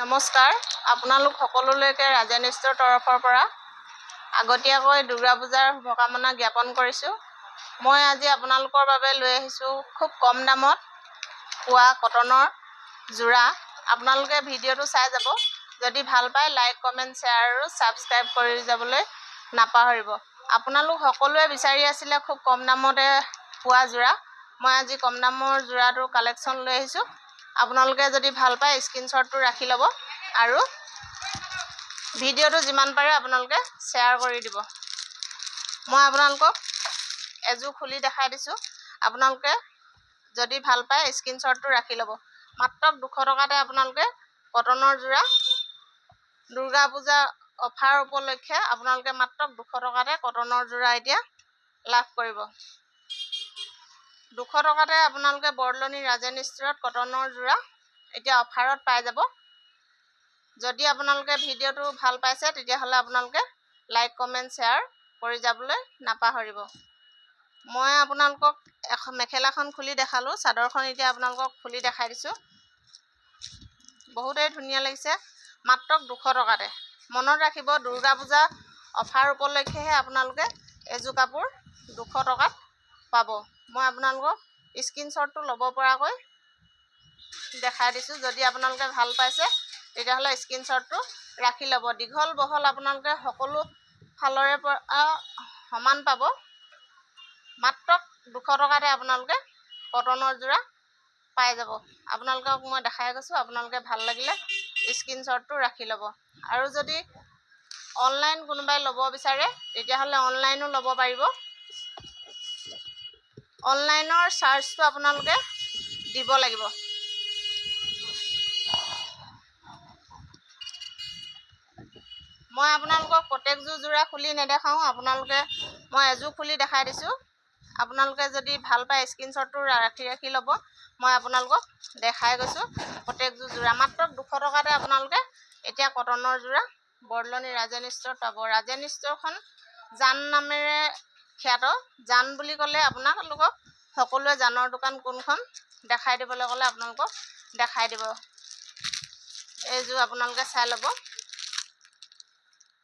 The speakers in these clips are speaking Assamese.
নমস্কাৰ আপোনালোক সকলোলৈকে ৰাজেন ষ্ট'ৰ তৰফৰ পৰা আগতীয়াকৈ দুৰ্গা পূজাৰ শুভকামনা জ্ঞাপন কৰিছোঁ। মই আজি আপোনালোকৰ বাবে লৈ আহিছোঁ খুব কম দামত পোৱা কটনৰ যোৰা। আপোনালোকে ভিডিঅ'টো চাই যাব। যদি ভাল পায় লাইক কমেণ্ট শ্বেয়াৰ আৰু ছাবস্ক্ৰাইব কৰি যাবলৈ নাপাহৰিব। আপোনালোক সকলোৱে বিচাৰি আছিলে খুব কম দামতে পোৱা যোৰা। মই আজি কম দামৰ যোৰাটোৰ কালেকশ্যন লৈ আহিছোঁ। আপোনালোকে যদি ভাল পায় স্ক্ৰীনশ্বটটো ৰাখি ল'ব আৰু ভিডিঅ'টো যিমান পাৰে আপোনালোকে শ্বেয়াৰ কৰি দিব। মই আপোনালোকক এযোৰ খুলি দেখাই দিছোঁ। আপোনালোকে যদি ভাল পায় স্ক্ৰীনশ্বটটো ৰাখি ল'ব। মাত্ৰ দুশ টকাতে আপোনালোকে কটনৰ যোৰা দুৰ্গা পূজা অফাৰ উপলক্ষে আপোনালোকে মাত্ৰ দুশ টকাতে কটনৰ যোৰা এতিয়া লাভ কৰিব। দুশ টকাতে আপোনালোকে বৰদলনি ৰাজেন ষ্ট'ৰত কটনৰ যোৰা এতিয়া অফাৰত পাই যাব। যদি আপোনালোকে ভিডিঅ'টো ভাল পাইছে তেতিয়াহ'লে আপোনালোকে লাইক কমেণ্ট শ্বেয়াৰ কৰি যাবলৈ নাপাহৰিব। মই আপোনালোকক এখন মেখেলাখন খুলি দেখালোঁ। চাদৰখন এতিয়া আপোনালোকক খুলি দেখাই দিছোঁ। বহুতেই ধুনীয়া লাগিছে। মাত্ৰ দুশ টকাতে। মনত ৰাখিব দুৰ্গা পূজা অফাৰ উপলক্ষেহে আপোনালোকে এযোৰ কাপোৰ দুশ টকাত পাব। মই আপোনালোকক স্ক্ৰীনশ্বটটো ল'ব পৰাকৈ দেখাই দিছোঁ। যদি আপোনালোকে ভাল পাইছে তেতিয়াহ'লে স্ক্ৰীনশ্বটটো ৰাখি ল'ব। দীঘল বহল আপোনালোকে সকলো ফালৰে পৰা সমান পাব। মাত্ৰ দুশ টকাতে আপোনালোকে কটনৰ যোৰা পাই যাব। আপোনালোকক মই দেখাই গৈছোঁ আপোনালোকে ভাল লাগিলে স্ক্ৰীনশ্বটটো ৰাখি ল'ব। আৰু যদি অনলাইন কোনোবাই ল'ব বিচাৰে তেতিয়াহ'লে অনলাইনো ল'ব পাৰিব। অনলাইনৰ চাৰ্জটো আপোনালোকে দিব লাগিব। মই আপোনালোকক প্ৰত্যেকযোৰ যোৰা খুলি নেদেখাওঁ আপোনালোকে মই এযোৰ খুলি দেখাই দিছোঁ। আপোনালোকে যদি ভাল পায় স্ক্ৰীনশ্বটটো ৰাখি ৰাখি ল'ব মই আপোনালোকক দেখাই গৈছোঁ প্ৰত্যেকযোৰ যোৰা। মাত্ৰ দুশ টকাতে আপোনালোকে এতিয়া কটনৰ যোৰা বৰদলনি ৰাজেন ষ্ট'ৰত পাব। ৰাজেন ষ্ট'ৰখন জান নামেৰে খ্যাত। জান বুলি ক'লে আপোনালোকক সকলোৱে জানৰ দোকান কোনখন দেখাই দিবলৈ ক'লে আপোনালোকক দেখাই দিব। এইযোৰ আপোনালোকে চাই ল'ব।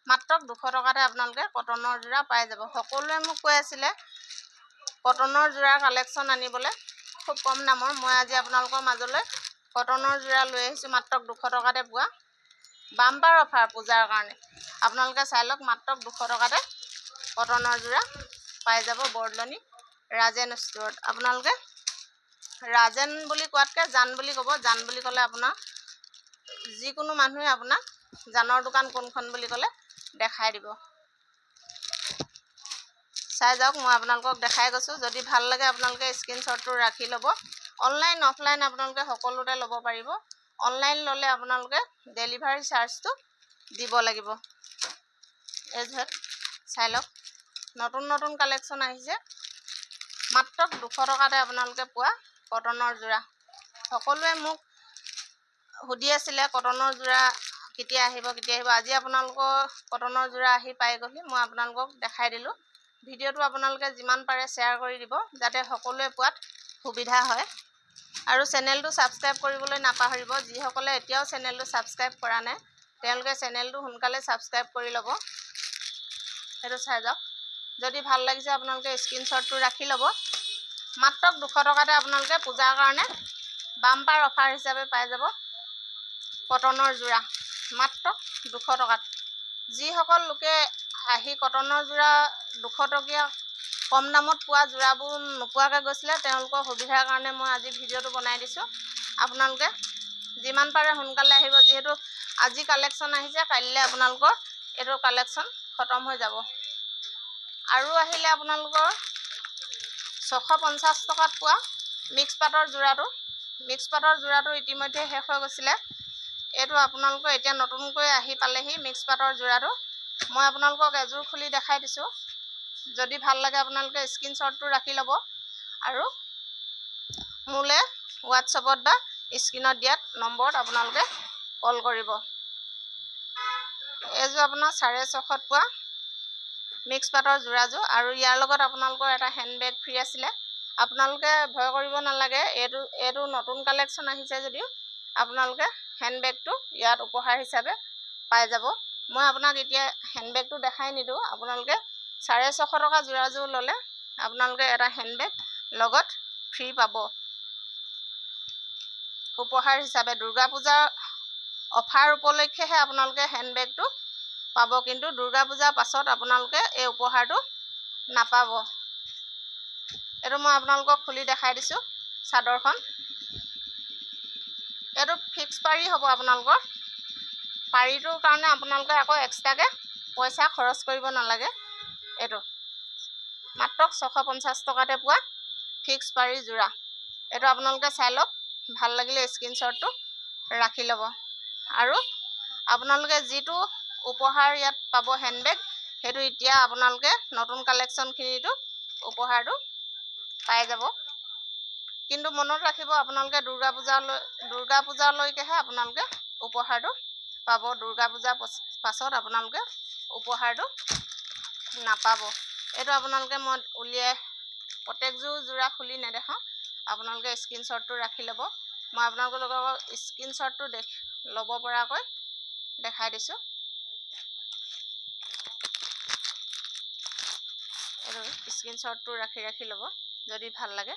মাত্ৰ দুশ টকাতে আপোনালোকে কটনৰ যোৰা পাই যাব। সকলোৱে মোক কৈ আছিলে কটনৰ যোৰাৰ কালেকশ্যন আনিবলৈ। খুব কম দামৰ। মই আজি আপোনালোকৰ মাজলৈ কটনৰ যোৰা লৈ আহিছোঁ। মাত্ৰ দুশ টকাতে পোৱা। বাম্পাৰ অফাৰ পূজাৰ কাৰণে। আপোনালোকে চাই লওক মাত্ৰ দুশ টকাতে কটনৰ যোৰা। পাই যাব বৰদলনি ৰাজেন ষ্ট'ৰত আপোনালোকে ৰাজেন বুলি কোৱাতকৈ জান বুলি ক'ব। জান বুলি ক'লে আপোনাৰ যিকোনো মানুহে আপোনাক জানৰ দোকান কোনখন বুলি ক'লে দেখাই দিব। চাই যাওক মই আপোনালোকক দেখাই গৈছোঁ। যদি ভাল লাগে আপোনালোকে স্ক্ৰীনশ্বটটো ৰাখি ল'ব। অনলাইন অফলাইন আপোনালোকে সকলোতে ল'ব পাৰিব। অনলাইন ল'লে আপোনালোকে ডেলিভাৰী চাৰ্জটো দিব লাগিব। এইযোৰত চাই লওক। নতুন নতুন কালেকশ্যন আহিছে। মাত্ৰ দুশ টকাতে আপোনালোকে পোৱা কটনৰ যোৰা। সকলোৱে মোক সুধি আছিলে কটনৰ যোৰা কেতিয়া আহিব কেতিয়া আহিব? আজি আপোনালোকৰ কটনৰ যোৰা আহি পাই গ'লহি মই আপোনালোকক দেখাই দিলোঁ। ভিডিঅ'টো আপোনালোকে যিমান পাৰে শ্বেয়াৰ কৰি দিব যাতে সকলোৱে পোৱাত সুবিধা হয়। আৰু চেনেলটো ছাবস্ক্ৰাইব কৰিবলৈ নাপাহৰিব। যিসকলে এতিয়াও চেনেলটো ছাবস্ক্ৰাইব কৰা নাই তেওঁলোকে চেনেলটো সোনকালে ছাবস্ক্ৰাইব কৰি ল'ব। সেইটো চাই যাওক। যদি ভাল লাগিছে আপোনালোকে স্ক্ৰীনশ্বটটো ৰাখি ল'ব। মাত্ৰ দুশ টকাতে আপোনালোকে পূজাৰ কাৰণে বাম্পাৰ অফাৰ হিচাপে পাই যাব। কটনৰ যোৰা মাত্ৰ দুশ টকাত। যিসকল লোকে আহি কটনৰ যোৰা দুশ টকীয়া কম দামত পোৱা যোৰাবোৰ নোপোৱাকৈ গৈছিলে তেওঁলোকৰ সুবিধাৰ কাৰণে মই আজি ভিডিঅ'টো বনাই দিছোঁ। আপোনালোকে যিমান পাৰে সোনকালে আহিব যিহেতু আজি কালেকশ্যন আহিছে কাইলৈ আপোনালোকৰ এইটো কালেকশ্যন খতম হৈ যাব। আৰু আহিলে আপোনালোকৰ ছশ পঞ্চাছ টকাত পোৱা মিক্স পাটৰ যোৰাটো। মিক্স পাটৰ যোৰাটো ইতিমধ্যে শেষ হৈ গৈছিলে। এইটো আপোনালোকৰ এতিয়া নতুনকৈ আহি পালেহি মিক্স পাটৰ যোৰাটো। মই আপোনালোকক এযোৰ খুলি দেখাই দিছোঁ। যদি ভাল লাগে আপোনালোকে স্ক্ৰীনশ্বটটো ৰাখি ল'ব আৰু মোলৈ হোৱাটছআপত বা স্ক্ৰীণত দিয়াত নম্বৰত আপোনালোকে কল কৰিব। এইযোৰ আপোনাৰ চাৰে ছশত পোৱা। মিক্স পাটৰ যোৰাযোৰ আৰু ইয়াৰ লগত আপোনালোকৰ এটা হেণ্ডবেগ ফ্ৰী আছিলে। আপোনালোকে ভয় কৰিব নালাগে এইটো এইটো নতুন কালেকশ্যন আহিছে যদিও আপোনালোকে হেণ্ডবেগটো ইয়াত উপহাৰ হিচাপে পাই যাব। মই আপোনাক এতিয়া হেণ্ডবেগটো দেখাই নিদিওঁ আপোনালোকে চাৰে ছশ টকা যোৰাযোৰ ল'লে আপোনালোকে এটা হেণ্ডবেগ লগত ফ্ৰী পাব। উপহাৰ হিচাপে দুৰ্গা পূজাৰ অফাৰ উপলক্ষেহে আপোনালোকে হেণ্ডবেগটো পাব কিন্তু দুৰ্গা পূজাৰ পাছত আপোনালোকে এই উপহাৰটো নাপাব। এইটো মই আপোনালোকক খুলি দেখাই দিছোঁ চাদৰখন। এইটো ফিক্স পাৰি হ'ব আপোনালোকৰ। পাৰিটোৰ কাৰণে আপোনালোকে আকৌ এক্সট্ৰাকৈ পইচা খৰচ কৰিব নালাগে এইটো। মাত্ৰ ছশ পঞ্চাছ টকাতে পোৱা ফিক্স পাৰি যোৰা। এইটো আপোনালোকে চাই লওক ভাল লাগিলে স্ক্ৰীনশ্বটটো ৰাখি ল'ব। আৰু আপোনালোকে যিটো উপহাৰ ইয়াত পাব হেণ্ডবেগ সেইটো এতিয়া আপোনালোকে নতুন কালেকশ্যনখিনিতো উপহাৰটো পাই যাব। কিন্তু মনত ৰাখিব আপোনালোকে দুৰ্গা পূজালৈ দুৰ্গা পূজালৈকেহে আপোনালোকে উপহাৰটো পাব। দুৰ্গা পূজাৰ পাছত আপোনালোকে উপহাৰটো নাপাব। এইটো আপোনালোকে মই উলিয়াই প্ৰত্যেকযোৰ যোৰা খুলি নেদেখাওঁ। আপোনালোকে স্ক্ৰীনশ্বটটো ৰাখি ল'ব। মই আপোনালোকৰ স্ক্ৰীনশ্বটটো দেখ ল'ব পৰাকৈ দেখাই দিছোঁ। এইটো স্ক্ৰীনশ্বটটো ৰাখি ৰাখি ল'ব যদি ভাল লাগে।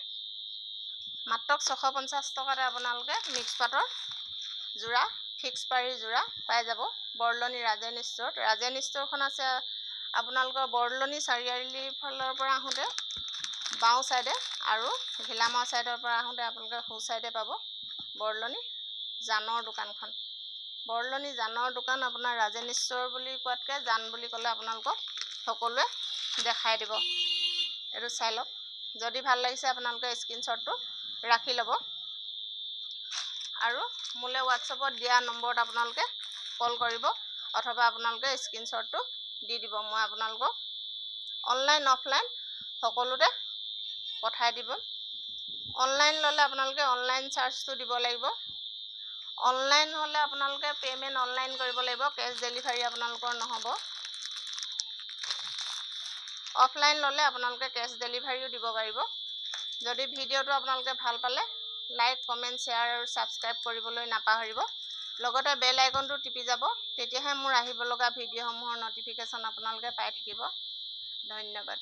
মাত্ৰ ছশ পঞ্চাছ টকাতে আপোনালোকে মিক্স পাটৰ যোৰা ফিক্স পাৰি যোৰা পাই যাব। বৰলনি ৰাজেন ষ্ট'ৰত ৰাজেন ষ্ট'ৰখন আছে আপোনালোকৰ বৰলনি চাৰিআলিৰ ফালৰ পৰা আহোঁতে বাওঁ ছাইডে আৰু ঘিলামাও ছাইডৰ পৰা আহোঁতে আপোনালোকে সোঁ ছাইডে পাব বৰলনি জানৰ দোকানখন। বৰলনি জানৰ দোকান আপোনাৰ ৰাজেন ষ্ট'ৰ বুলি কোৱাতকৈ জান বুলি ক'লে আপোনালোকক সকলোৱে দেখাই দিব। এইটো চাই লওক। যদি ভাল লাগিছে আপোনালোকে স্ক্ৰীনশ্বটটো ৰাখি ল'ব। আৰু মোলৈ হোৱাটছআপত দিয়া নম্বৰত আপোনালোকে কল কৰিব অথবা আপোনালোকে স্ক্ৰীনশ্বটটো দি দিব। মই আপোনালোকক অনলাইন অফলাইন সকলোতে পঠাই দিব। অনলাইন ল'লে আপোনালোকে অনলাইন চাৰ্জটো দিব লাগিব। অনলাইন হ'লে আপোনালোকে পে'মেণ্ট অনলাইন কৰিব লাগিব। কেছ ডেলিভাৰী আপোনালোকৰ নহ'ব। অফলাইন ল'লে আপোনালোকে কেছ ডেলিভাৰীও দিব পাৰিব। যদি ভিডিঅ'টো আপোনালোকে ভাল পালে লাইক কমেণ্ট শ্বেয়াৰ আৰু ছাবস্ক্ৰাইব কৰিবলৈ নাপাহৰিব। লগতে বেল আইকনটো টিপি যাব তেতিয়াহে মোৰ আহিব লগা ভিডিঅ'সমূহৰ ন'টিফিকেশ্যন আপোনালোকে পাই থাকিব। ধন্যবাদ।